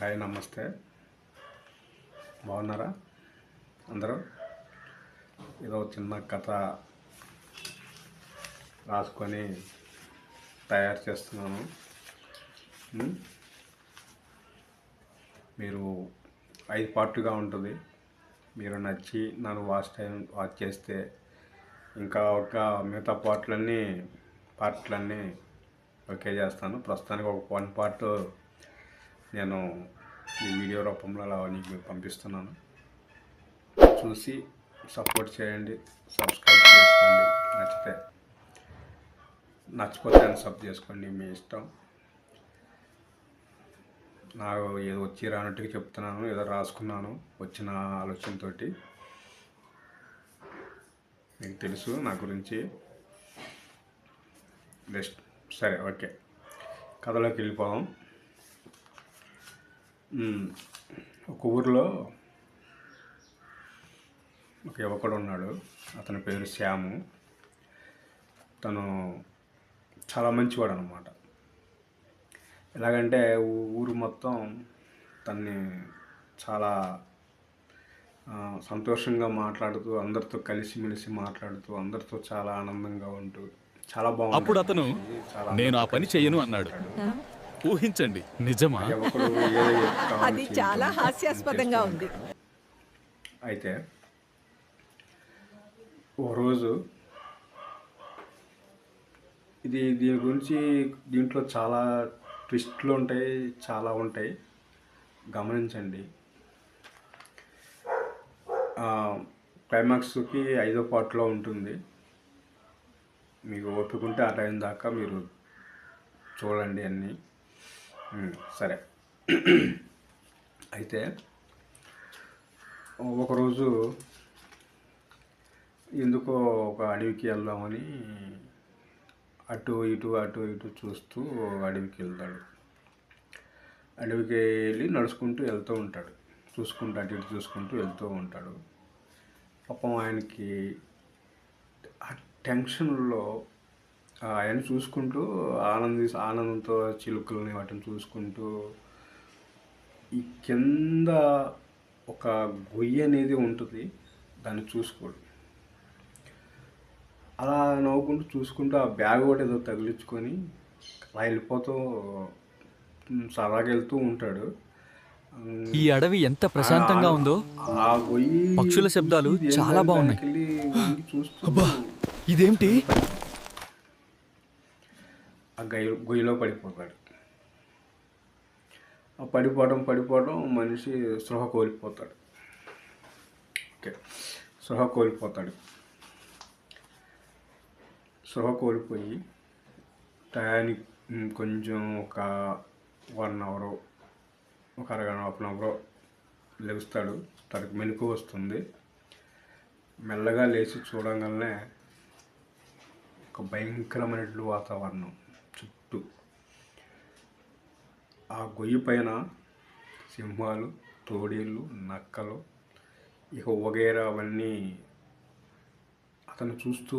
Hi నమస్తే. బాగున్నారా? అందరూ? ఏదో చిన్న కథ రాసుకొని తయారు చేస్తున్నాను. మీరు ఐదు పార్ట్లుగా ఉంటుంది. మీరు నచ్చి నన్ను వాచ్ టైం వాచ్ చేస్తే ఇంకా ఒక మిగతా పార్ట్లన్నీ పార్ట్లన్నీ ఓకే చేస్తాను. ప్రస్తుతానికి ఒక వన్ పార్ట్ నేను ఈ వీడియో రూపంలో అలా నీకు పంపిస్తున్నాను. చూసి సపోర్ట్ చేయండి సబ్స్క్రైబ్ చేసుకోండి నచ్చితే నచ్చకపోతే సబ్ చేసుకోండి మీ ఇష్టం. నాకు ఏదో వచ్చి రానట్టుగా చెప్తున్నాను ఏదో రాసుకున్నాను వచ్చిన ఆలోచనతో మీకు తెలుసు నా గురించి. బెస్ట్ సరే ఓకే. కథలోకి వెళ్ళిపోదాం. ఒక ఊరిలో ఒక యువకుడు ఉన్నాడు. అతని పేరు శ్యాము. తను చాలా మంచివాడు అనమాట ఎలాగంటే ఊరు మొత్తం తన్ని చాలా సంతోషంగా మాట్లాడుతూ అందరితో కలిసిమెలిసి మాట్లాడుతూ అందరితో చాలా ఆనందంగా ఉంటూ చాలా బాగుంది. అప్పుడు అతను చాలా నేను ఆ పని చెయ్యను అన్నాడు. ఊహించండి. నిజమా? అది చాలా హాస్యాస్పదంగా ఉంది. అయితే ఓ రోజు ఇది దీని గురించి దీంట్లో చాలా ట్విస్ట్లు ఉంటాయి చాలా ఉంటాయి. గమనించండి. ఆ, క్లైమాక్స్కి ఐదో పార్ట్లో ఉంటుంది. మీకు ఓపిక ఉంటే ఆ టైం దాకా మీరు చూడండి అన్నీ. సరే. అయితే ఒకరోజు ఎందుకో ఒక అడవికి వెళ్దామని అటు ఇటు అటు ఇటు చూస్తూ అడవికి వెళ్తాడు. అడవికి వెళ్ళి నడుచుకుంటూ వెళ్తూ ఉంటాడు. చూసుకుంటూ అటు ఇటు చూసుకుంటూ వెళ్తూ ఉంటాడు. పాపం ఆయనకి ఆ టెన్షన్లో ఆయన చూసుకుంటూ ఆనంది ఆనందంతో చిలుకల్ని వాటిని చూసుకుంటూ ఈ కింద ఒక గొయ్యి అనేది ఉంటుంది. దాన్ని చూసుకోడు అలా నవ్వుకుంటూ చూసుకుంటూ ఆ బ్యాగ్ ఒకటి ఏదో తగిలించుకొని అలా వెళ్ళిపోతూ సరదాగా వెళ్తూ ఉంటాడు. ఈ అడవి ఎంత ప్రశాంతంగా ఉందో. ఆ గొయ్యి పక్షుల శబ్దాలు చాలా బాగున్నాయి. అబ్బా ఇదేమిటి ఆ గయ్య గొయ్యిలో పడిపోతాడు. ఆ పడిపోవడం పడిపోవడం మనిషి సృహ కోల్పోతాడు. ఓకే. సృహ కోల్పోతాడు. సృహ కోల్పోయి టయానికి కొంచెం ఒక వన్ అవర్ ఒక అరగంట హాఫ్ అన్ అవర్ లెగుస్తాడు. తనకు మెలకు వస్తుంది. మెల్లగా లేచి చూడగానే ఒక భయంకరమైనటువంటి వాతావరణం. చుట్టూ. ఆ గొయ్యి పైన సింహాలు తోడేళ్ళు నక్కలు ఇక వగేరా అవన్నీ అతను చూస్తూ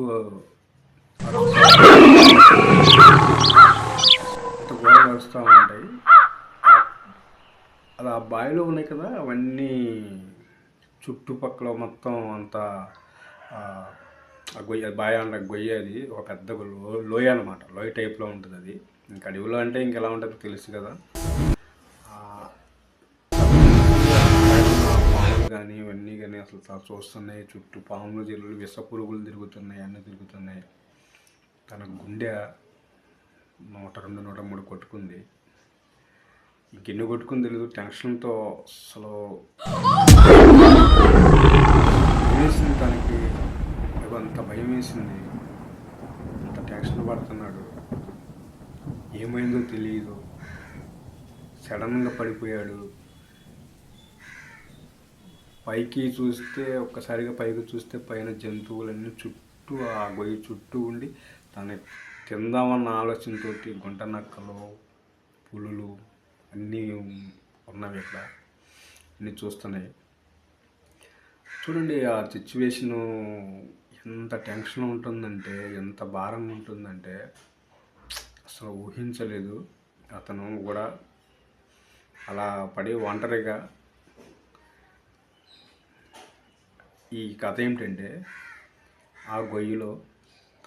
అంత గోడ నడుస్తూ ఉంటాయి. అది అలా ఆ బావిలో ఉన్నాయి కదా అవన్నీ చుట్టుపక్కల మొత్తం అంతా ఆ, గొయ్య అంటే గొయ్య అది ఒక పెద్ద లో లోయ అనమాట లోయ టైప్లో ఉంటుంది అది. ఇంకా అడవిలో అంటే ఇంకెలా ఉంటుందో తెలుసు కదా. కానీ ఇవన్నీ కానీ అసలు చూస్తున్నాయి. చుట్టూ పాములు తిరుగులు విష పురుగులు తిరుగుతున్నాయి అన్నీ తిరుగుతున్నాయి. తన గుండె నూట రెండు నూట మూడు కొట్టుకుంది. ఇంకెన్ని కొట్టుకుంది తెలియదు టెన్షన్తో అసలు తనకి. అంత భయం వేసింది. అంత టెన్షన్ పడుతున్నాడు. ఏమైందో తెలియదు సడన్గా పడిపోయాడు. పైకి చూస్తే ఒక్కసారిగా పైకి చూస్తే పైన జంతువులన్నీ చుట్టూ ఆ గొయ్యి చుట్టూ ఉండి తన తిందామన్న ఆలోచనతోటి గుంట నక్కలు పులులు అన్నీ ఉన్నవి ఇక్కడ అన్నీ చూస్తున్నాయి. చూడండి ఆ సిచ్యువేషను ఎంత టెన్షన్ ఉంటుందంటే ఎంత భారం ఉంటుందంటే అసలు ఊహించలేదు. అతను కూడా అలా పడి ఒంటరిగా ఈ కథ ఏమిటంటే ఆ గొయ్యిలో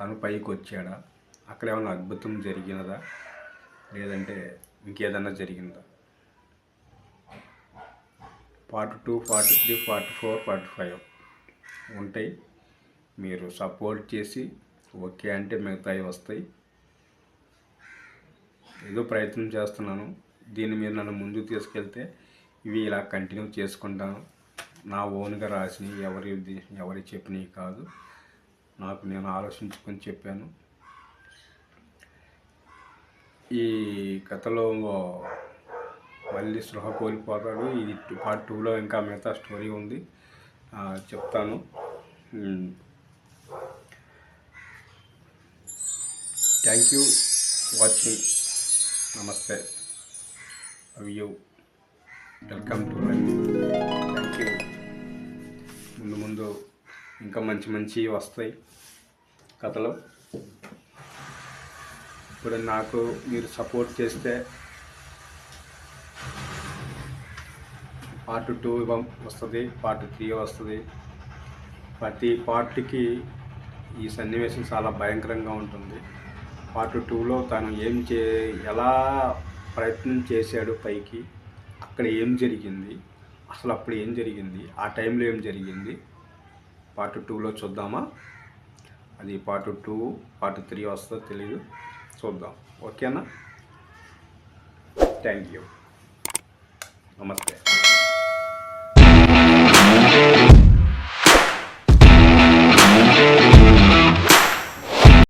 తను పైకి వచ్చాడా అక్కడ ఏమైనా అద్భుతం జరిగినదా? లేదంటే ఇంకేదన్నా జరిగిందా? Part two part three part four part five ఉంటాయి. మీరు సపోర్ట్ చేసి ఓకే అంటే మిగతాయి వస్తాయి. ఏదో ప్రయత్నం చేస్తున్నాను. దీన్ని మీరు నన్ను ముందుకు తీసుకెళ్తే ఇవి ఇలా కంటిన్యూ చేసుకుంటాను. నా ఓన్గా రాసినవి ఎవరి ఎవరి చెప్పినవి కాదు. నాకు నేను ఆలోచించుకొని చెప్పాను. ఈ కథలో మళ్ళీ సృహ కోల్పోతాడు. ఇది పార్ట్ టూలో ఇంకా మిగతా స్టోరీ ఉంది. చెప్తాను. థ్యాంక్ యూ వాచింగ్ నమస్తే of you welcome to thank you ముందు ముందు ఇంకా మంచి మంచి వస్తాయి కథలు. ఇప్పుడు నాకు మీరు సపోర్ట్ చేస్తే పార్ట్ టూ వస్తుంది పార్ట్ త్రీ వస్తుంది. ప్రతి పార్ట్కి ఈ సన్నివేశం చాలా భయంకరంగా ఉంటుంది. పార్ట్ టూలో తను ఏం చే ఎలా ప్రయత్నం చేశాడు పైకి అక్కడ ఏం జరిగింది అసలు అప్పుడు ఏం జరిగింది ఆ టైంలో ఏం జరిగింది పార్ట్ టూలో చూద్దామా? అది పార్ట్ టూ పార్ట్ త్రీ వస్తుందో తెలీదు. చూద్దాం. ఓకేనా? Thank you. నమస్తే.